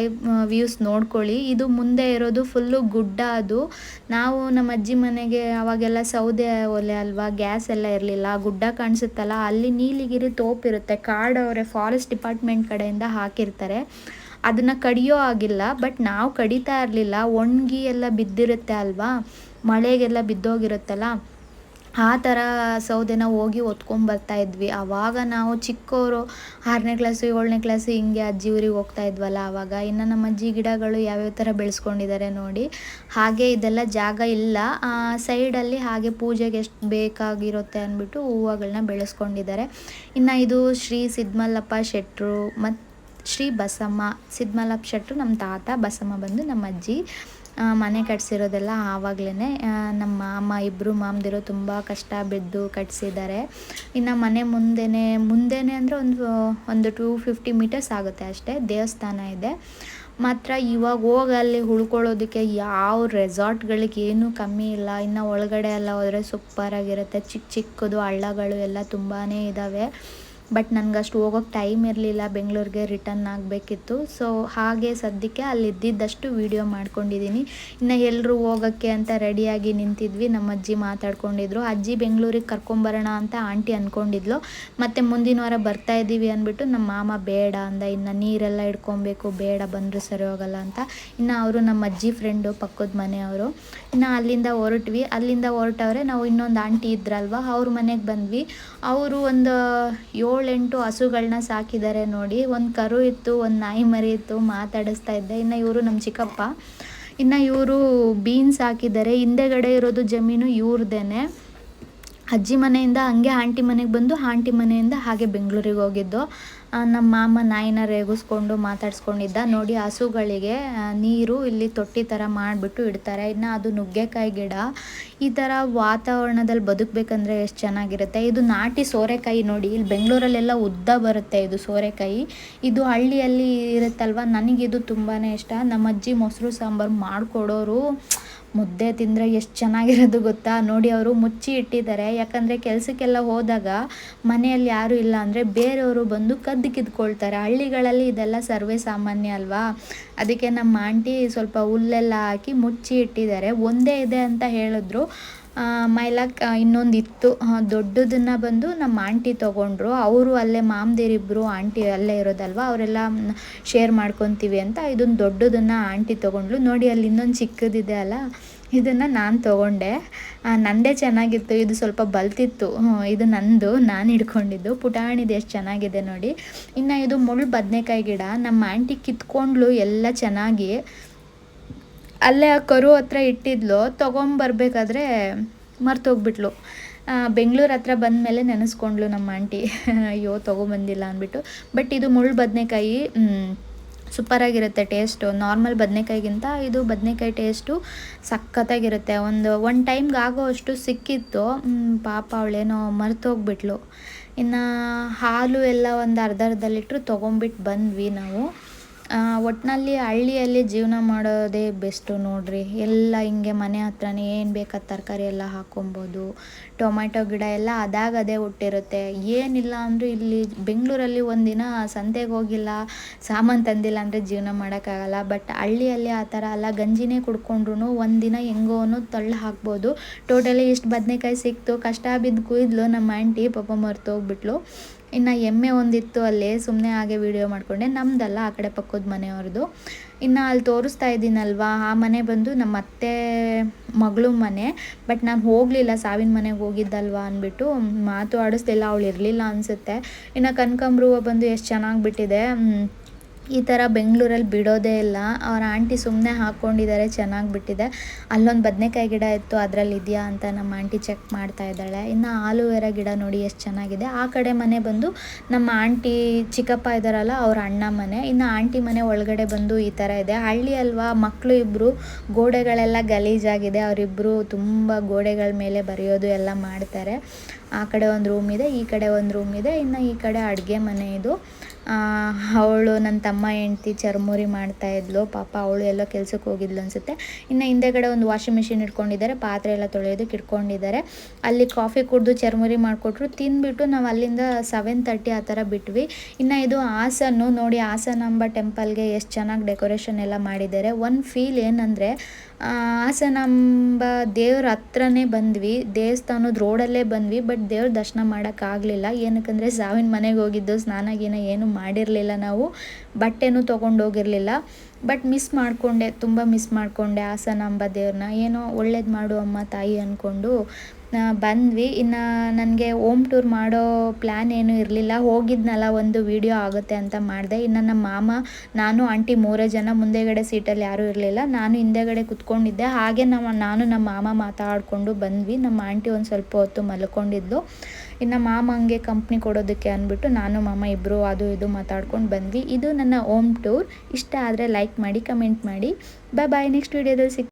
ವ್ಯೂಸ್ ನೋಡ್ಕೊಳ್ಳಿ. ಇದು ಮುಂದೆ ಇರೋದು ಫುಲ್ಲು ಗುಡ್ಡ ಅದು. ನಾವು ನಮ್ಮ ಅಜ್ಜಿ ಮನೆಗೆ ಅವಾಗೆಲ್ಲ ಸೌದೆ ಒಲೆ ಅಲ್ವಾ ಗ್ಯಾಸ್ ಎಲ್ಲ ಇರಲಿಲ್ಲ. ಗುಡ್ಡ ಕಾಣಿಸುತ್ತಲ್ಲ, ಅಲ್ಲಿ ನೀಲಿಗಿರಿ ತೋಪಿರುತ್ತೆ ಕಾಡವರೆ ಫಾರೆಸ್ಟ್ ಡಿಪಾರ್ಟ್ಮೆಂಟ್ ಕಡೆಯಿಂದ ಹಾಕಿರ್ತಾರೆ. ಅದನ್ನು ಕಡಿಯೋ ಆಗಿಲ್ಲ ಬಟ್ ನಾವು ಕಡಿತಾ ಇರಲಿಲ್ಲ. ಒಣಗಿ ಎಲ್ಲ ಬಿದ್ದಿರುತ್ತೆ ಅಲ್ವಾ? ಮಳೆಗೆಲ್ಲ ಬಿದ್ದೋಗಿರುತ್ತಲ್ಲ? ಆ ಥರ ಸೌದೆನ ಹೋಗಿ ಹೊತ್ಕೊಂಬರ್ತಾ ಇದ್ವಿ. ಆವಾಗ ನಾವು ಚಿಕ್ಕವರು ಆರನೇ ಕ್ಲಾಸು ಏಳನೇ ಕ್ಲಾಸು ಹಿಂಗೆ ಅಜ್ಜಿ ಊರಿಗೆ ಹೋಗ್ತಾ ಇದ್ವಲ್ಲ, ಆವಾಗ ಇನ್ನು ನಮ್ಮ ಅಜ್ಜಿ ಗಿಡಗಳು ಯಾವ್ಯಾವ ಥರ ಬೆಳೆಸ್ಕೊಂಡಿದ್ದಾರೆ ನೋಡಿ. ಹಾಗೆ ಇದೆಲ್ಲ ಜಾಗ ಇಲ್ಲ. ಸೈಡಲ್ಲಿ ಹಾಗೆ ಪೂಜೆಗೆ ಎಷ್ಟು ಬೇಕಾಗಿರುತ್ತೆ ಅಂದ್ಬಿಟ್ಟು ಹೂವುಗಳನ್ನ ಬೆಳೆಸ್ಕೊಂಡಿದ್ದಾರೆ ಇನ್ನು ಇದು ಶ್ರೀ ಸಿದ್ಮಲ್ಲಪ್ಪ ಶೆಟ್ಟರು ಮತ್ತು ಶ್ರೀ ಬಸಮ್ಮ. ಸಿದ್ಮಲ್ಲಪ್ಪ ಶೆಟ್ಟರು ನಮ್ಮ ತಾತ ಬಸಮ್ಮ ಬಂದು ನಮ್ಮ ಅಜ್ಜಿ. ಮನೆ ಕಟ್ಸಿರೋದೆಲ್ಲ ಆವಾಗಲೇ ನಮ್ಮ ಮಾಮ ಇಬ್ಬರು ಮಾಮದಿರು ತುಂಬ ಕಷ್ಟ ಬಿದ್ದು ಕಟ್ಸಿದ್ದಾರೆ. ಇನ್ನು ಮನೆ ಮುಂದೆನೇ ಮುಂದೆನೇ ಅಂದರೆ ಒಂದು ಒಂದು ಟೂ ಫಿಫ್ಟಿ ಮೀಟರ್ಸ್ ಆಗುತ್ತೆ ಅಷ್ಟೇ, ದೇವಸ್ಥಾನ ಇದೆ. ಮಾತ್ರ ಇವಾಗ ಹೋಗಿ ಅಲ್ಲಿ ಉಳ್ಕೊಳ್ಳೋದಕ್ಕೆ ಯಾವ ರೆಸಾರ್ಟ್ಗಳಿಗೆ ಏನೂ ಕಮ್ಮಿ ಇಲ್ಲ. ಇನ್ನು ಒಳಗಡೆ ಎಲ್ಲ ಹೋದರೆ ಸೂಪರಾಗಿರುತ್ತೆ ಚಿಕ್ಕ ಚಿಕ್ಕದು ಹಳ್ಳಗಳು ಎಲ್ಲ ತುಂಬಾ ಇದ್ದಾವೆ ಬಟ್ ನನಗೆ ಅಷ್ಟು ಹೋಗೋಕ್ಕೆ ಟೈಮ್ ಇರಲಿಲ್ಲ. ಬೆಂಗಳೂರಿಗೆ ರಿಟರ್ನ್ ಆಗಬೇಕಿತ್ತು. ಸೊ ಹಾಗೆ ಸದ್ಯಕ್ಕೆ ಅಲ್ಲಿ ಇದ್ದಿದ್ದಷ್ಟು ವೀಡಿಯೋ ಮಾಡ್ಕೊಂಡಿದ್ದೀನಿ ಇನ್ನು ಎಲ್ಲರೂ ಹೋಗೋಕ್ಕೆ ಅಂತ ರೆಡಿಯಾಗಿ ನಿಂತಿದ್ವಿ. ನಮ್ಮ ಅಜ್ಜಿ ಮಾತಾಡ್ಕೊಂಡಿದ್ರು. ಅಜ್ಜಿ ಬೆಂಗಳೂರಿಗೆ ಕರ್ಕೊಂಬರೋಣ ಅಂತ ಆಂಟಿ ಅಂದ್ಕೊಂಡಿದ್ಲು ಮತ್ತು ಮುಂದಿನ ವಾರ ಬರ್ತಾ ಇದ್ದೀವಿ ಅಂದ್ಬಿಟ್ಟು, ನಮ್ಮ ಮಾಮ ಬೇಡ ಅಂದ. ಇನ್ನು ನೀರೆಲ್ಲ ಇಟ್ಕೊಬೇಕು. ಬೇಡ, ಬಂದರೂ ಸರಿ ಹೋಗಲ್ಲ ಅಂತ. ಇನ್ನು ಅವರು ನಮ್ಮ ಅಜ್ಜಿ ಫ್ರೆಂಡು ಪಕ್ಕದ ಮನೆಯವರು ಇನ್ನು ಅಲ್ಲಿಂದ ಹೊರಟ್ವಿ. ಅಲ್ಲಿಂದ ಹೊರಟವ್ರೆ, ನಾವು ಇನ್ನೊಂದು ಆಂಟಿ ಇದ್ರಲ್ವ. ಅವ್ರ ಮನೆಗೆ ಬಂದ್ವಿ. ಅವರು ಒಂದು ಏಳೆಂಟು ಹಸುಗಳನ್ನ ಸಾಕಿದ್ದಾರೆ ನೋಡಿ. ಒಂದು ಕರು ಇತ್ತು, ಒಂದು ನಾಯಿ ಮರಿ ಇತ್ತು, ಮಾತಾಡಿಸ್ತಾ ಇದ್ದೆ. ಇನ್ನು ಇವರು ನಮ್ಮ ಚಿಕ್ಕಪ್ಪ. ಇನ್ನು ಇವರು ಬೀನ್ಸ್ ಹಾಕಿದ್ದಾರೆ. ಹಿಂದೆಗಡೆ ಇರೋದು ಜಮೀನು ಇವ್ರದ್ದೇನೆ ಅಜ್ಜಿ ಮನೆಯಿಂದ ಹಂಗೆ ಆಂಟಿ ಮನೆಗೆ ಬಂದು ಆಂಟಿ ಮನೆಯಿಂದ ಹಾಗೆ ಬೆಂಗಳೂರಿಗೆ ಹೋಗಿದ್ದು. ನಮ್ಮ ಮಾಮ ನಾಯಿನ ರೇಗಿಸ್ಕೊಂಡು ಮಾತಾಡ್ಸ್ಕೊಂಡಿದ್ದ. ನೋಡಿ ಹಸುಗಳಿಗೆ ನೀರು ಇಲ್ಲಿ ತೊಟ್ಟಿ ಥರ ಮಾಡಿಬಿಟ್ಟು ಇಡ್ತಾರೆ. ಇನ್ನು ಅದು ನುಗ್ಗೆಕಾಯಿ ಗಿಡ. ಈ ಥರ ವಾತಾವರಣದಲ್ಲಿ ಬದುಕಬೇಕಂದ್ರೆ ಎಷ್ಟು ಚೆನ್ನಾಗಿರುತ್ತೆ. ಇದು ನಾಟಿ ಸೋರೆಕಾಯಿ ನೋಡಿ. ಇಲ್ಲಿ ಬೆಂಗಳೂರಲ್ಲೆಲ್ಲ ಉದ್ದ ಬರುತ್ತೆ ಇದು ಸೋರೆಕಾಯಿ. ಇದು ಹಳ್ಳಿಯಲ್ಲಿ ಇರುತ್ತಲ್ವ? ನನಗಿದು ತುಂಬಾ ಇಷ್ಟ. ನಮ್ಮ ಅಜ್ಜಿ ಮೊಸರು ಸಾಂಬಾರು ಮಾಡಿಕೊಡೋರು. ಮುದ್ದೆ ತಿಂದರೆ ಎಷ್ಟು ಚೆನ್ನಾಗಿರೋದು ಗೊತ್ತಾ? ನೋಡಿ ಅವರು ಮುಚ್ಚಿ ಇಟ್ಟಿದ್ದಾರೆ. ಯಾಕಂದರೆ ಕೆಲಸಕ್ಕೆಲ್ಲ ಹೋದಾಗ ಮನೆಯಲ್ಲಿ ಯಾರೂ ಇಲ್ಲ ಅಂದರೆ ಬೇರೆಯವರು ಬಂದು ಕದ್ದು ಕಿದ್ಕೊಳ್ತಾರೆ ಹಳ್ಳಿಗಳಲ್ಲಿ ಇದೆಲ್ಲ ಸರ್ವೇ ಸಾಮಾನ್ಯ ಅಲ್ವಾ? ಅದಕ್ಕೆ ನಮ್ಮ ಆಂಟಿ ಸ್ವಲ್ಪ ಹುಲ್ಲೆಲ್ಲ ಹಾಕಿ ಮುಚ್ಚಿ ಇಟ್ಟಿದ್ದಾರೆ. ಒಂದೇ ಇದೆ ಅಂತ ಹೇಳಿದ್ರು. ಮೈಲಾಕ್ ಇನ್ನೊಂದು ಇತ್ತು ದೊಡ್ಡದನ್ನು ಬಂದು ನಮ್ಮ ಆಂಟಿ ತೊಗೊಂಡ್ರು. ಅವರು ಅಲ್ಲೇ ಮಾಮದಿರಿಬ್ಬರು ಆಂಟಿ ಅಲ್ಲೇ ಇರೋದಲ್ವ? ಅವರೆಲ್ಲ ಶೇರ್ ಮಾಡ್ಕೊತೀವಿ ಅಂತ ಇದೊಂದು ದೊಡ್ಡದನ್ನು ಆಂಟಿ ತೊಗೊಂಡ್ಲು ನೋಡಿ, ಅಲ್ಲಿ ಇನ್ನೊಂದು ಚಿಕ್ಕದಿದೆ ಅಲ್ಲ? ಇದನ್ನು ನಾನು ತೊಗೊಂಡೆ. ನಂದೇ ಚೆನ್ನಾಗಿತ್ತು. ಇದು ಸ್ವಲ್ಪ ಬಲ್ತಿತ್ತು. ಇದು ನಂದು, ನಾನು ಹಿಡ್ಕೊಂಡಿದ್ದು. ಪುಟಾಣಿದು ಎಷ್ಟು ಚೆನ್ನಾಗಿದೆ ನೋಡಿ. ಇನ್ನು ಇದು ಮುಳ್ಳು ಬದನೆಕಾಯಿ ಗಿಡ. ನಮ್ಮ ಆಂಟಿ ಕಿತ್ಕೊಂಡ್ಲು ಎಲ್ಲ ಚೆನ್ನಾಗಿ. ಅಲ್ಲೇ ಆ ಕರು ಹತ್ರ ಇಟ್ಟಿದ್ಲು, ತೊಗೊಂಬರ್ಬೇಕಾದ್ರೆ ಮರ್ತೋಗ್ಬಿಟ್ಲು. ಬೆಂಗಳೂರು ಹತ್ರ ಬಂದಮೇಲೆ ನೆನೆಸ್ಕೊಂಡ್ಲು ನಮ್ಮ ಆಂಟಿ. ಅಯ್ಯೋ, ತೊಗೊಂಬಂದಿಲ್ಲ ಅಂದ್ಬಿಟ್ಟು. ಬಟ್ ಇದು ಮುಳ್ಳು ಬದನೆಕಾಯಿ ಸೂಪರಾಗಿರುತ್ತೆ ಟೇಸ್ಟು. ನಾರ್ಮಲ್ ಬದನೆಕಾಯಿಗಿಂತ ಇದು ಬದನೆಕಾಯಿ ಟೇಸ್ಟು ಸಖತ್ತಾಗಿರುತ್ತೆ. ಒಂದು ಒನ್ ಟೈಮ್ಗೆ ಆಗೋ ಅಷ್ಟು ಸಿಕ್ಕಿತ್ತು. ಪಾಪ ಅವಳೇನೋ ಮರ್ತೋಗ್ಬಿಟ್ಲು. ಇನ್ನು ಹಾಲು ಎಲ್ಲ ಒಂದು ಅರ್ಧ ಅರ್ಧ ಲೀಟ್ರ್ ತೊಗೊಂಬಿಟ್ಟು ಬಂದ್ವಿ ನಾವು. ಒಟ್ಟಿನಲ್ಲಿ ಹಳ್ಳಿಯಲ್ಲಿ ಜೀವನ ಮಾಡೋದೇ ಬೆಸ್ಟು ನೋಡಿರಿ. ಎಲ್ಲ ಹಿಂಗೆ ಮನೆ ಹತ್ರನೇ ಏನು ಬೇಕಾದ ತರಕಾರಿ ಎಲ್ಲ ಹಾಕೊಬೋದು ಟೊಮ್ಯಾಟೊ ಗಿಡ ಎಲ್ಲ ಅದಾಗದೇ ಹುಟ್ಟಿರುತ್ತೆ. ಏನಿಲ್ಲ ಅಂದರೂ ಇಲ್ಲಿ ಬೆಂಗಳೂರಲ್ಲಿ ಒಂದಿನ ಸಂತೆಗೆ ಹೋಗಿಲ್ಲ, ಸಾಮಾನು ತಂದಿಲ್ಲ ಅಂದರೆ ಜೀವನ ಮಾಡೋಕ್ಕಾಗಲ್ಲ. ಬಟ್ ಹಳ್ಳಿಯಲ್ಲಿ ಆ ಥರ ಅಲ್ಲ, ಗಂಜಿನೇ ಕುಡ್ಕೊಂಡ್ರು ಒಂದಿನ ಹೆಂಗೋನು ತಳ್ಳು ಹಾಕ್ಬೋದು. ಟೋಟಲಿ ಇಷ್ಟು ಬದನೆಕಾಯಿ ಸಿಕ್ತು, ಕಷ್ಟ ಬಿದ್ದು ಕುಯ್ದ್ಲು, ನಮ್ಮ ಆಂಟಿ ಪಾಪ ಮರ್ತೋಗ್ಬಿಟ್ಲು. ಇನ್ನು ಎಮ್ಮೆ ಒಂದಿತ್ತು ಅಲ್ಲಿ ಸುಮ್ಮನೆ ಹಾಗೆ ವೀಡಿಯೋ ಮಾಡಿಕೊಂಡೆ. ನಮ್ಮದಲ್ಲ ಆ ಕಡೆ ಪಕ್ಕದ ಮನೆಯವ್ರದ್ದು ಇನ್ನು ಅಲ್ಲಿ ತೋರಿಸ್ತಾ ಇದ್ದೀನಲ್ವಾ? ಆ ಮನೆ ಬಂದು ನಮ್ಮ ಅತ್ತೆ ಮಗಳು ಮನೆ. ಬಟ್ ನಾನು ಹೋಗಲಿಲ್ಲ, ಸಾವಿನ ಮನೆಗೆ ಹೋಗಿದ್ದಲ್ವಾ ಅಂದ್ಬಿಟ್ಟು ಮಾತು ಆಡಿಸ್ಲಿಲ್ಲ, ಅವಳು ಇರಲಿಲ್ಲ ಅನಿಸುತ್ತೆ. ಇನ್ನು ಕನಕಾಂಬ್ರುವ ಬಂದು ಎಷ್ಟು ಚೆನ್ನಾಗಿ ಬಿಟ್ಟಿದೆ. ಈ ಥರ ಬೆಂಗಳೂರಲ್ಲಿ ಬಿಡೋದೇ ಇಲ್ಲ. ಅವ್ರ ಆಂಟಿ ಸುಮ್ಮನೆ ಹಾಕ್ಕೊಂಡಿದ್ದಾರೆ, ಚೆನ್ನಾಗಿ ಬಿಟ್ಟಿದೆ. ಅಲ್ಲೊಂದು ಬದನೆಕಾಯಿ ಗಿಡ ಇತ್ತು, ಅದರಲ್ಲಿ ಇದೆಯಾ ಅಂತ ನಮ್ಮ ಆಂಟಿ ಚೆಕ್ ಮಾಡ್ತಾ ಇದ್ದಾಳೆ. ಇನ್ನು ಆಲೂವೆರಾ ಗಿಡ ನೋಡಿ ಎಷ್ಟು ಚೆನ್ನಾಗಿದೆ. ಆ ಕಡೆ ಮನೆ ಬಂದು ನಮ್ಮ ಆಂಟಿ ಚಿಕ್ಕಪ್ಪ ಇದ್ದಾರಲ್ಲ, ಅವ್ರ ಅಣ್ಣ ಮನೆ. ಇನ್ನು ಆಂಟಿ ಮನೆ ಒಳಗಡೆ ಬಂದು ಈ ಥರ ಇದೆ. ಹಳ್ಳಿ ಅಲ್ವಾ ಮಕ್ಕಳು ಇಬ್ಬರು ಗೋಡೆಗಳೆಲ್ಲ ಗಲೀಜಾಗಿದೆ. ಅವರಿಬ್ಬರು ತುಂಬ ಗೋಡೆಗಳ ಮೇಲೆ ಬರೆಯೋದು ಎಲ್ಲ ಮಾಡ್ತಾರೆ. ಆ ಕಡೆ ಒಂದು ರೂಮ್ ಇದೆ, ಈ ಕಡೆ ಒಂದು ರೂಮ್ ಇದೆ. ಇನ್ನು ಈ ಕಡೆ ಅಡುಗೆ ಮನೆ ಇದು. ಅವಳು ನನ್ನ ತಮ್ಮ ಹೆಂಡ್ತಿ ಚರ್ಮುರಿ ಮಾಡ್ತಾಯಿದ್ಲು ಪಾಪ ಅವಳು ಎಲ್ಲೋ ಕೆಲ್ಸಕ್ಕೆ ಹೋಗಿದ್ಲು ಅನಿಸುತ್ತೆ. ಇನ್ನು ಹಿಂದೆಗಡೆ ಒಂದು ವಾಷಿಂಗ್ ಮಿಷಿನ್ ಇಟ್ಕೊಂಡಿದ್ದಾರೆ. ಪಾತ್ರೆ ಎಲ್ಲ ತೊಳೆಯೋದಕ್ಕೆ ಇಟ್ಕೊಂಡಿದ್ದಾರೆ. ಅಲ್ಲಿ ಕಾಫಿ ಕುಡಿದು ಚರ್ಮುರಿ ಮಾಡಿಕೊಟ್ರು. ತಿಂದ್ಬಿಟ್ಟು ನಾವು ಅಲ್ಲಿಂದ ಸೆವೆನ್ ತರ್ಟಿ ಆ ಥರ ಬಿಟ್ವಿ. ಇನ್ನು ಇದು ಹಾಸನ್ನು ನೋಡಿ ಹಾಸನಾಂಬ ಟೆಂಪಲ್ಗೆ ಎಷ್ಟು ಚೆನ್ನಾಗಿ ಡೆಕೋರೇಷನ್ ಎಲ್ಲ ಮಾಡಿದ್ದಾರೆ. ಒಂದು ಫೀಲ್ ಏನಂದರೆ ಹಾಸನಾಂಬ ದೇವ್ರ ಹತ್ರನೇ ಬಂದ್ವಿ. ದೇವಸ್ಥಾನದ ರೋಡಲ್ಲೇ ಬಂದ್ವಿ ಬಟ್ ದೇವ್ರ ದರ್ಶನ ಮಾಡೋಕ್ಕಾಗಲಿಲ್ಲ ಏನಕ್ಕಂದರೆ ಸಾವಿನ ಮನೆಗೆ ಹೋಗಿದ್ದು, ಸ್ನಾನ ಗೀನ ಏನು ಮಾಡಿರಲಿಲ್ಲ ನಾವು. ಬಟ್ಟೆನೂ ತೊಗೊಂಡೋಗಿರಲಿಲ್ಲ ಬಟ್ ಮಿಸ್ ಮಾಡಿಕೊಂಡೆ, ತುಂಬ ಮಿಸ್ ಮಾಡಿಕೊಂಡೆ ಹಾಸನಾಂಬ ದೇವ್ರನ್ನ ಏನೋ ಒಳ್ಳೇದು ಮಾಡು ಅಮ್ಮ ತಾಯಿ ಅಂದ್ಕೊಂಡು ಬಂದ್ವಿ. ಇನ್ನು ನನಗೆ ಓಮ್ ಟೂರ್ ಮಾಡೋ ಪ್ಲ್ಯಾನ್ ಏನೂ ಇರಲಿಲ್ಲ. ಹೋಗಿದ್ನಲ್ಲ, ಒಂದು ವೀಡಿಯೋ ಆಗುತ್ತೆ ಅಂತ ಮಾಡಿದೆ. ಇನ್ನು ನಮ್ಮ ಮಾಮ, ನಾನು, ಆಂಟಿ ಮೂರೇ ಜನ ಮುಂದೆಗಡೆ ಸೀಟಲ್ಲಿ ಯಾರೂ ಇರಲಿಲ್ಲ. ನಾನು ಹಿಂದೆಗಡೆ ಕುತ್ಕೊಂಡಿದ್ದೆ. ಹಾಗೆ ನಮ್ಮ, ನಾನು, ನಮ್ಮ ಮಾಮ ಮಾತಾಡಿಕೊಂಡು ಬಂದ್ವಿ. ನಮ್ಮ ಆಂಟಿ ಒಂದು ಸ್ವಲ್ಪ ಹೊತ್ತು ಮಲ್ಕೊಂಡಿದ್ಲು. ಇನ್ನು ಮಾಮ ಹಂಗೆ ಕಂಪ್ನಿ ಕೊಡೋದಕ್ಕೆ ಅಂದ್ಬಿಟ್ಟು ನಾನು, ಮಾಮ ಇಬ್ಬರು ಅದು ಇದು ಮಾತಾಡ್ಕೊಂಡು ಬಂದ್ವಿ. ಇದು ನನ್ನ ಓಮ್ ಟೂರ್ ಇಷ್ಟ ಆದರೆ ಲೈಕ್ ಮಾಡಿ ಕಮೆಂಟ್ ಮಾಡಿ. ಬಾಯ್ ಬಾಯ್ ನೆಕ್ಸ್ಟ್ ವೀಡಿಯೋದಲ್ಲಿ ಸಿಕ್